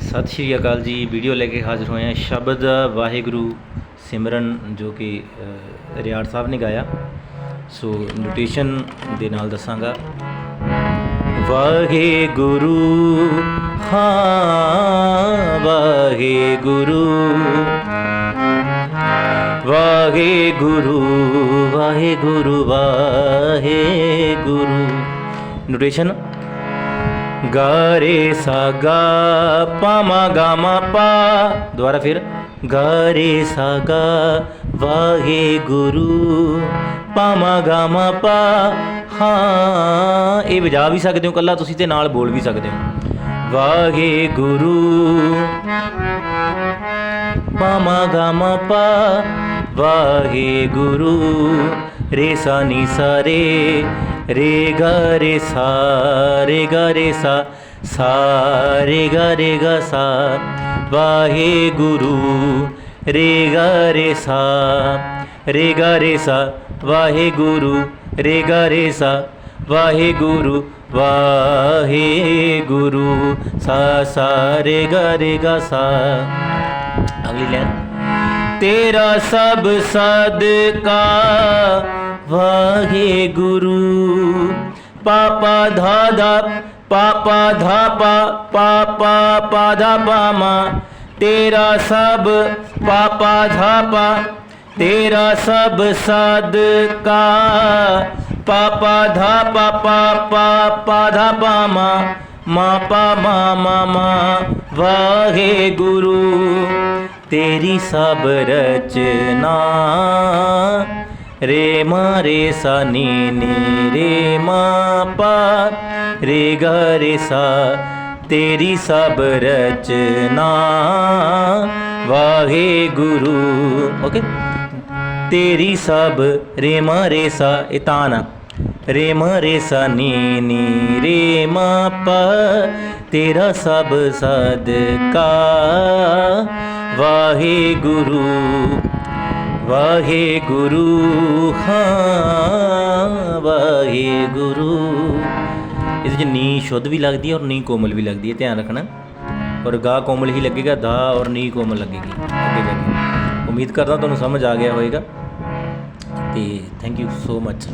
ਸਤਿ ਸ਼੍ਰੀ ਅਕਾਲ ਜੀ। ਵੀਡੀਓ ਲੈ ਕੇ ਹਾਜ਼ਰ ਹੋਏ ਹਾਂ ਸ਼ਬਦ ਵਾਹਿਗੁਰੂ ਸਿਮਰਨ, ਜੋ ਕਿ ਰਿਆੜ ਸਾਹਿਬ ਨੇ ਗਾਇਆ। ਸੋ ਨੋਟੇਸ਼ਨ ਦੇ ਨਾਲ ਦੱਸਾਂਗਾ। ਵਾਹਿਗੁਰੂ, ਹਾਂ, ਵਾਹਿਗੁਰੂ। ਵਾਹਿਗੁਰੂ ਵਾਹਿਗੁਰੂ ਵਾਹਿਗੁਰੂ। ਨੋਟੇਸ਼ਨ ਗਾ ਰੇ ਸਾ ਗਾ ਪਾ ਮਾ ਗਾ ਮਾ ਪਾ। ਦੁਬਾਰਾ ਫਿਰ ਗਾ ਰੇ ਸਾ ਗਾ ਵਾਹਿਗੁਰੂ ਪਾ। ਪਾ ਹਾਂ, ਇਹ ਵਜਾ ਵੀ ਸਕਦੇ ਹੋ, ਕੱਲਾ ਤੁਸੀਂ ਤੇ ਨਾਲ ਬੋਲ ਵੀ ਸਕਦੇ ਹੋ। ਵਾਹਿਗੁਰੂ ਗੁਰੂ ਮਾ ਗਾ ਮਾ ਪਾ। ਵਾਹਿਗੁਰੂ ਰੇ ਸਾਨੀ ਸਾਰੇ ਰੇ ਰੇ ਗਾ ਰੇ ਸਾ ਰੇ ਗਾ ਰੇ ਸਾ ਸਾ ਰੇ ਗਾ ਰੇ ਗਾ ਸਾ ਵਾਹਿਗੁਰੂ ਰੇ ਗਾ ਰੇ ਸਾ ਰੇ ਗਾ ਰੇ ਸਾ ਵਾਹਿਗੁਰੂ ਰੇ ਗਾ ਰੇ ਸਾ ਵਾਹਿਗੁਰੂ ਵਾਹਿਗੁਰੂ ਸਾ ਸਾ ਰੇ ਗਾ ਰੇ ਗਾ ਸਾ ਅਗਲੀ ਲਾਈਨ ਤੇਰਾ ਸਭ ਸਦਕਾ ਵਾਹਿਗੁਰੂ। ਪਾਪਾ ਧਾ ਧਾ ਪਾਪਾ ਧਾ ਪਾਪਾ ਪਾ ਧਾ ਤੇਰਾ ਸਭ ਪਾਪਾ ਧਾ ਪਾ ਤੇਰਾ ਸਭ ਸਦਕਾ ਪਾਪਾ ਧਾ ਪਾ ਪਾਪਾ ਪਾ ਪਾਮਾ ਪਾ ਮਾ ਪਾ ਮਾ ਮਾ ਮਾ, ਵਾਹਿਗੁਰੂ। ਤੇਰੀ ਸਭ ਰਚਨਾ। ਰੇ ਮਾ ਰੇ ਸਾ ਨੀ ਨੀ ਰੇ ਮਾ ਪਾ ਰੇ ਗ ਰੇ ਸਾ ਤੇਰੀ ਸਭ ਰਚਨਾ ਵਾਹਿਗੁਰੂ ਓਕੇ ਤੇਰੀ ਸਭ ਰੇ ਮ ਰੇ ਸਾ ਇਤਾਨਾ ਰੇ ਮ ਰੇ ਸਾ ਨੀ ਨੀ ਰੇ ਮ ਪ ਤੇਰਾ ਸਭ ਸਦਕਾ ਵਾਹਿਗੁਰੂ ਵਾਹਿਗੁਰੂ, ਹਾਂ, ਵਾਹਿਗੁਰੂ। ਇਹਦੇ ਚ ਨੀ ਸ਼ੁੱਧ ਵੀ ਲੱਗਦੀ ਹੈ ਔਰ ਨੀ ਕੋਮਲ ਵੀ ਲੱਗਦੀ ਹੈ, ਧਿਆਨ ਰੱਖਣਾ। ਔਰ ਗਾ ਕੋਮਲ ਹੀ ਲੱਗੇਗਾ, ਦਾ ਔਰ ਨੀ ਕੋਮਲ ਲੱਗੇਗੀ। ਅੱਗੇ ਜਾ ਕੇ। ਉਮੀਦ ਕਰਦਾ ਤੁਹਾਨੂੰ ਸਮਝ ਆ ਗਿਆ ਹੋਵੇਗਾ ਤੇ ਥੈਂਕ ਯੂ ਸੋ ਮਚ